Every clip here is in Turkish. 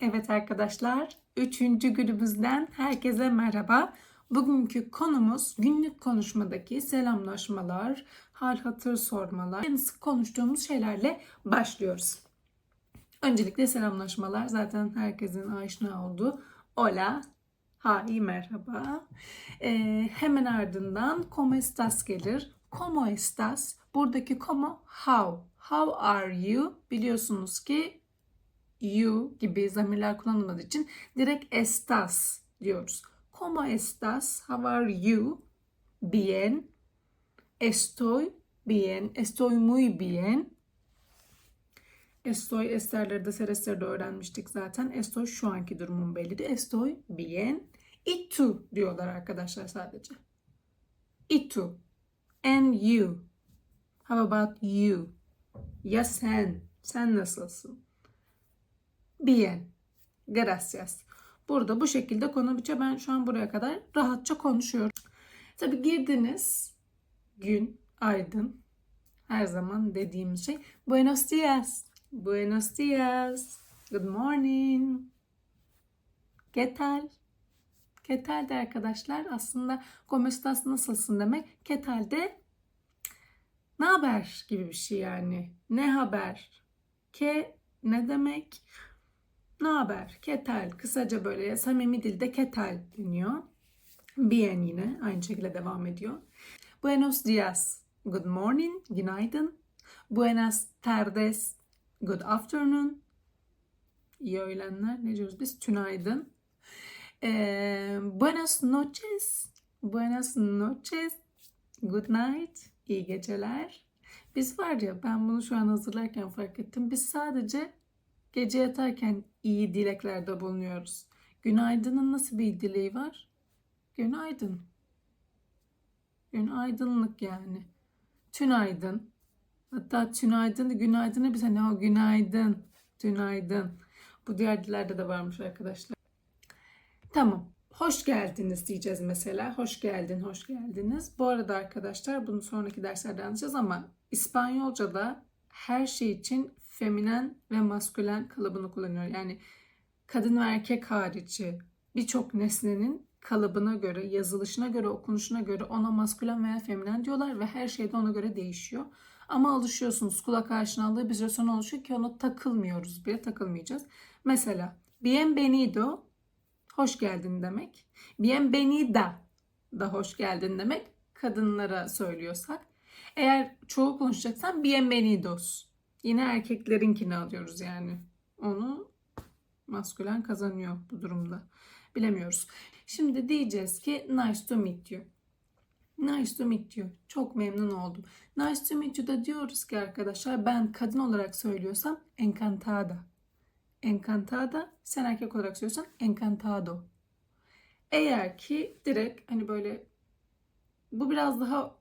Evet arkadaşlar, üçüncü günümüzden herkese merhaba. Bugünkü konumuz günlük konuşmadaki selamlaşmalar, hal hatır sormalar. En sık konuştuğumuz şeylerle başlıyoruz. Öncelikle selamlaşmalar zaten herkesin aşina olduğu hola, hi, merhaba. Ee, hemen ardından como estás gelir. Como estás? Buradaki como how. How are you? Biliyorsunuz ki you gibi zamirler kullanılmadığı için direkt estás diyoruz. Como estás? How are you? Bien. Estoy bien. Estoy muy bien. Estoy esterleri de seresteri de öğrenmiştik zaten. Estoy şu anki durumun belli. Estoy bien. Tú diyorlar arkadaşlar sadece. Tú. And you. How about you? Ya sen? Sen nasılsın? Bien. Gracias. Burada bu şekilde bitiyor. Ben şu an buraya kadar rahatça konuşuyorum. Tabi girdiniz. Gün, aydın. Her zaman dediğimiz şey. Buenos dias. Buenos dias. Good morning. ¿Qué tal? ¿Qué tal de arkadaşlar? Aslında como estás nasılsın demek. ¿Qué tal de ne haber gibi bir şey yani. Ne haber? Ke ne demek? Ne haber? Ketal. Kısaca böyle samimi dilde ketal deniyor. Bien yine aynı şekilde devam ediyor. Buenos dias. Good morning. Günaydın. Buenas tardes. Good afternoon. İyi öğlenler. Ne diyoruz biz? Tünaydın. Ee, buenas noches. Buenas noches. Good night. İyi geceler. Biz var ya ben bunu şu an hazırlarken fark ettim. Biz sadece gece yatarken iyi dileklerde bulunuyoruz. Günaydın'ın nasıl bir dileği var? Günaydın. Günaydınlık yani. Tünaydın. Hatta tünaydın, günaydın'ı biz hani o günaydın, tünaydın. Bu diğer dillerde de varmış arkadaşlar. Tamam. Hoş geldiniz diyeceğiz mesela. Hoş geldin, hoş geldiniz. Bu arada arkadaşlar bunu sonraki derslerde anlayacağız ama İspanyolca'da her şey için feminen ve maskülen kalıbını kullanıyor. Yani kadın ve erkek harici birçok nesnenin kalıbına göre, yazılışına göre, okunuşuna göre ona maskülen veya feminen diyorlar ve her şey de ona göre değişiyor. Ama alışıyorsunuz. Kulak aşinalığı bir süre sonra oluşuyor ki ona takılmıyoruz bile, takılmayacağız. Mesela bienvenido hoş geldin demek. Bienvenida da hoş geldin demek. Kadınlara söylüyorsak. Eğer çoğu konuşacaksan bienvenidos. Yine erkeklerinkini alıyoruz yani. Onu maskülen kazanıyor bu durumda. Bilemiyoruz. Şimdi diyeceğiz ki nice to meet you. Nice to meet you. Çok memnun oldum. Nice to meet you da diyoruz ki arkadaşlar ben kadın olarak söylüyorsam encantada. Encantada. Sen erkek olarak söylüyorsan encantado. Eğer ki direkt hani böyle bu biraz daha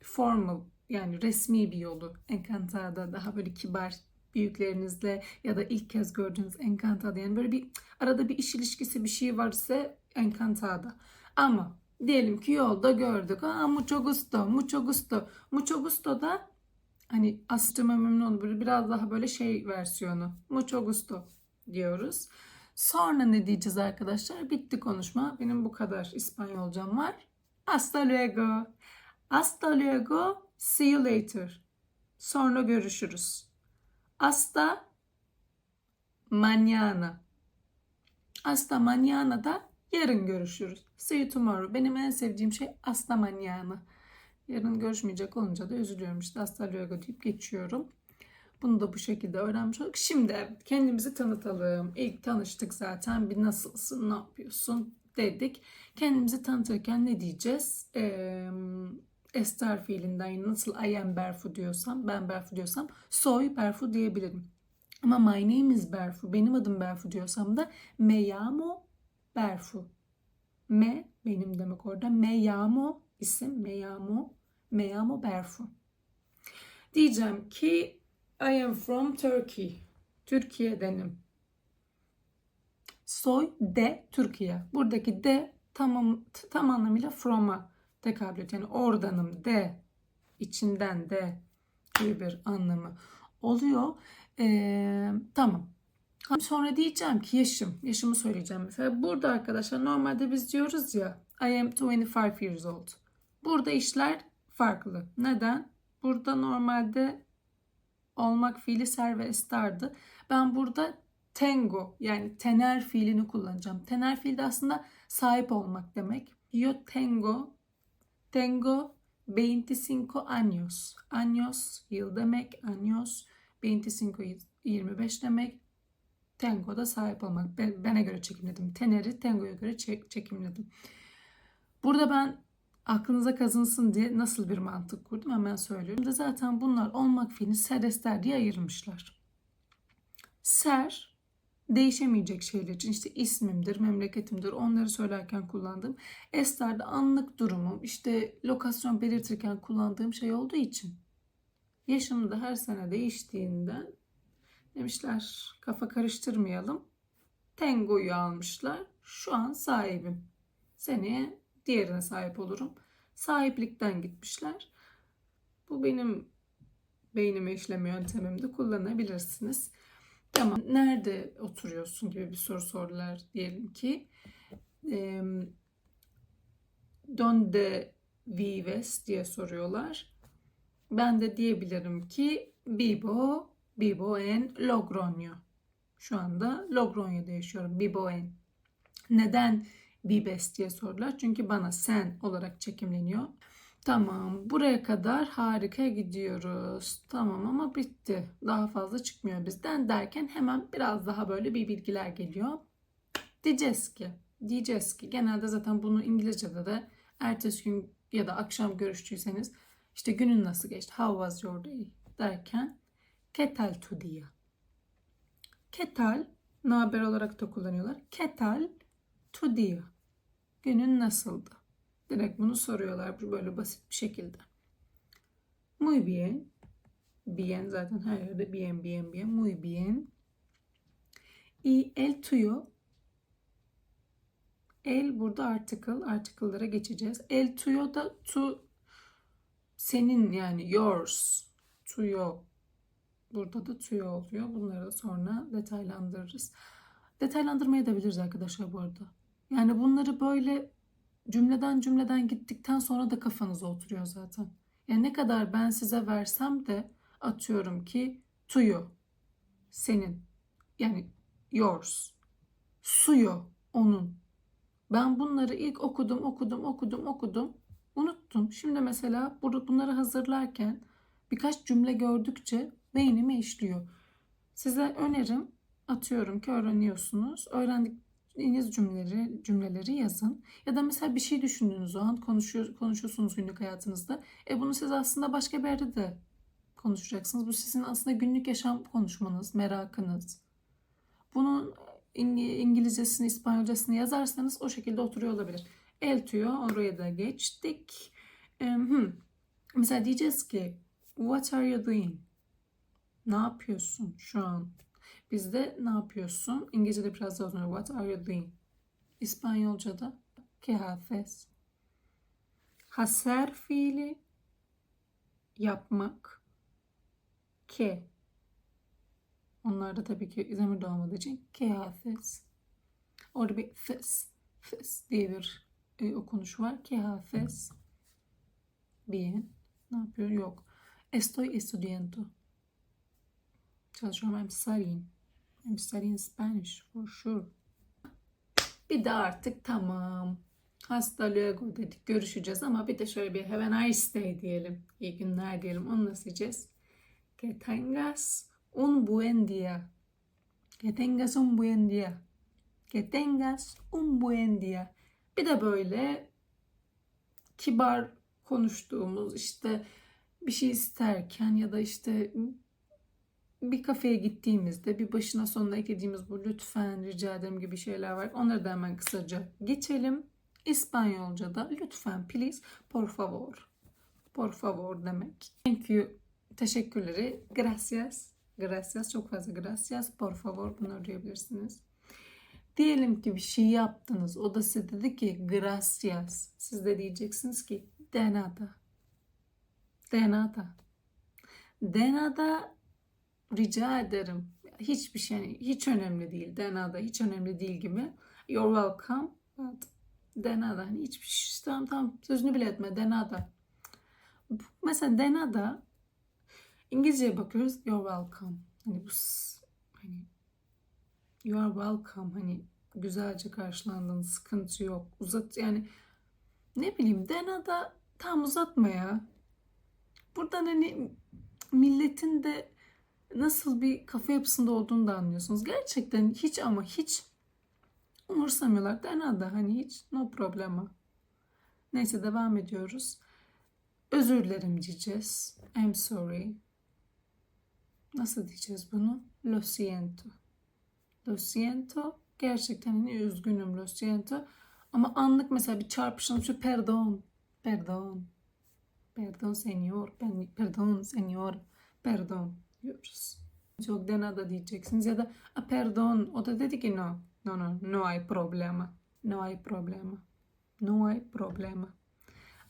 formal yani resmi bir yolu encantada daha böyle kibar büyüklerinizle ya da ilk kez gördüğünüz encantada yani böyle bir arada bir iş ilişkisi bir şey varsa encantada. Ama diyelim ki yolda gördük. Aa mucho gusto, mucho gusto. Mucho gusto da hani aslında memnun. Böyle biraz daha böyle şey versiyonu. Mucho gusto diyoruz. Sonra ne diyeceğiz arkadaşlar? Bitti konuşma. Benim bu kadar İspanyolcam var. Hasta luego. Hasta luego. See you later. Sonra görüşürüz. Hasta mañana. Hasta mañana da yarın görüşürüz. See you tomorrow. Benim en sevdiğim şey hasta mañana. Yarın görüşmeyecek olunca da üzülüyorum işte hasta luego deyip geçiyorum. Bunu da bu şekilde öğrenmiş olduk. Şimdi kendimizi tanıtalım. İlk tanıştık zaten. Bir nasılsın, ne yapıyorsun dedik. Kendimizi tanıtırken ne diyeceğiz? Ee, Ester fiilinden nasıl I am Berfu diyorsam, ben Berfu diyorsam soy Berfu diyebilirim. Ama my name is Berfu, benim adım Berfu diyorsam da me llamo Berfu. Me benim demek orada. Me llamo isim, me llamo, me llamo Berfu. Diyeceğim ki I am from Turkey. Türkiye'denim. Soy de Türkiye. Buradaki de tamam tam anlamıyla from'a tekabül ediyor. Yani oradanım de içinden de gibi bir anlamı oluyor. Ee, tamam. Sonra diyeceğim ki yaşım. Yaşımı söyleyeceğim mesela. Burada arkadaşlar normalde biz diyoruz ya I am 25 years old. Burada işler farklı. Neden? Burada normalde olmak fiili ser ve estardı. Ben burada tengo yani tener fiilini kullanacağım. Tener fiil de aslında sahip olmak demek. Yo tengo tengo 25 años. Años yıl demek. Años 25 25 demek. Tengo da sahip olmak. Ben, bana göre çekimledim. Teneri Tengo'ya göre çek, çekimledim. Burada ben aklınıza kazınsın diye nasıl bir mantık kurdum hemen söylüyorum. Zaten bunlar olmak fiilini ser ester diye ayırmışlar. Ser değişemeyecek şeyler için işte ismimdir, memleketimdir onları söylerken kullandığım. Ester de anlık durumum, işte lokasyon belirtirken kullandığım şey olduğu için. Yaşım da her sene değiştiğinden demişler kafa karıştırmayalım. Tengo'yu almışlar. Şu an sahibim. Seneye diğerine sahip olurum. Sahiplikten gitmişler. Bu benim beynime işleme yöntemimde kullanabilirsiniz. Tamam. Nerede oturuyorsun gibi bir soru sordular diyelim ki. E, donde vives diye soruyorlar. Ben de diyebilirim ki Bibo, Bibo en Logroño. Şu anda Logroño'da yaşıyorum. Bibo en. Neden Bibes diye sordular? Çünkü bana sen olarak çekimleniyor. Tamam buraya kadar harika gidiyoruz. Tamam ama bitti. Daha fazla çıkmıyor bizden derken hemen biraz daha böyle bir bilgiler geliyor. Diyeceğiz ki, diyeceğiz ki genelde zaten bunu İngilizce'de de ertesi gün ya da akşam görüştüyseniz işte günün nasıl geçti, how was your day derken ketal tu dia. Ketal, naber olarak da kullanıyorlar. Ketal tu dia. Günün nasıldı? Direkt bunu soruyorlar böyle basit bir şekilde. Muy bien. Bien zaten her yerde bien, bien, bien. Muy bien. Y el tuyo. El burada article. Article'lara geçeceğiz. El tuyo da tu senin yani yours. Tuyo. Burada da tuyo oluyor. Bunları da sonra detaylandırırız. Detaylandırmaya da biliriz arkadaşlar bu arada. Yani bunları böyle cümleden cümleden gittikten sonra da kafanıza oturuyor zaten. Yani ne kadar ben size versem de atıyorum ki tuyu senin yani yours suyu onun. Ben bunları ilk okudum okudum okudum okudum unuttum. Şimdi mesela bunları hazırlarken birkaç cümle gördükçe beynime işliyor. Size önerim atıyorum ki öğreniyorsunuz. Öğrendik İngiliz cümleleri, cümleleri yazın. Ya da mesela bir şey düşündüğünüz o an konuşuyor, konuşuyorsunuz günlük hayatınızda. E bunu siz aslında başka bir yerde de konuşacaksınız. Bu sizin aslında günlük yaşam konuşmanız, merakınız. Bunun İngilizcesini, İspanyolcasını yazarsanız o şekilde oturuyor olabilir. El oraya da geçtik. Hmm. Mesela diyeceğiz ki What are you doing? Ne yapıyorsun şu an? Bizde ne yapıyorsun? İngilizce'de biraz daha uzun. What are you doing? İspanyolca'da que haces? Hacer fiili yapmak. Que. Onlarda tabii ki zamir olmadığı için que haces? Orada bir fes, fes diye bir e, okunuş var. Que haces? Bien. Ne yapıyor? Yok. Estoy estudiando. Çalışıyorum. I'm studying. I'm studying Spanish for sure. Bir de artık tamam. Hasta luego dedik. Görüşeceğiz ama bir de şöyle bir have a nice day diyelim. İyi günler diyelim. Onu nasıl diyeceğiz? Que tengas un buen día. Que tengas un buen día. Que tengas un buen día. Bir de böyle kibar konuştuğumuz işte bir şey isterken ya da işte bir kafeye gittiğimizde bir başına sonuna eklediğimiz bu lütfen rica ederim gibi şeyler var. Onları da hemen kısaca geçelim. İspanyolca'da lütfen please por favor. Por favor demek. Thank you teşekkürleri gracias. Gracias çok fazla gracias. Por favor bunları duyabilirsiniz. Diyelim ki bir şey yaptınız. O da size dedi ki gracias. Siz de diyeceksiniz ki de nada. De nada. De nada rica ederim. hiçbir şey hiç önemli değil. De nada hiç önemli değil gibi. You're welcome. But de nada hani hiçbir şey tamam tamam sözünü bile etme de nada. Bu- Mesela de nada İngilizceye bakıyoruz you're welcome. Hani bu hani you are welcome hani güzelce karşılandın sıkıntı yok uzat yani ne bileyim de nada tam uzatma ya. Buradan hani milletin de nasıl bir kafa yapısında olduğunu da anlıyorsunuz. Gerçekten hiç ama hiç umursamıyorlar. De nada hani hiç no problema. Neyse devam ediyoruz. Özür dilerim diyeceğiz. I'm sorry. Nasıl diyeceğiz bunu? Lo siento. Lo siento. Gerçekten hani üzgünüm lo siento. Ama anlık mesela bir çarpışalım şu perdon. Perdon. Perdon señor. Ben, perdon señor. Perdon diyoruz. Çok de nada diyeceksiniz ya da a perdon. O da dedi ki no. No no. No hay problema. No hay problema. No hay problema.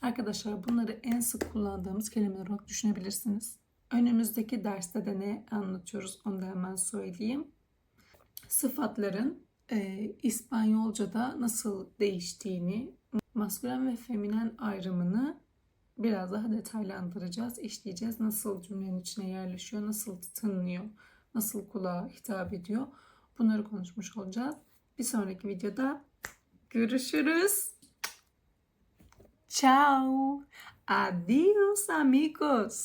Arkadaşlar bunları en sık kullandığımız kelimeler olarak düşünebilirsiniz. Önümüzdeki derste de ne anlatıyoruz onu da hemen söyleyeyim. Sıfatların e, İspanyolca'da nasıl değiştiğini, maskülen ve feminen ayrımını biraz daha detaylandıracağız, işleyeceğiz. Nasıl cümlenin içine yerleşiyor, nasıl tınlıyor, nasıl kulağa hitap ediyor. Bunları konuşmuş olacağız. Bir sonraki videoda görüşürüz. Ciao. Adios amigos.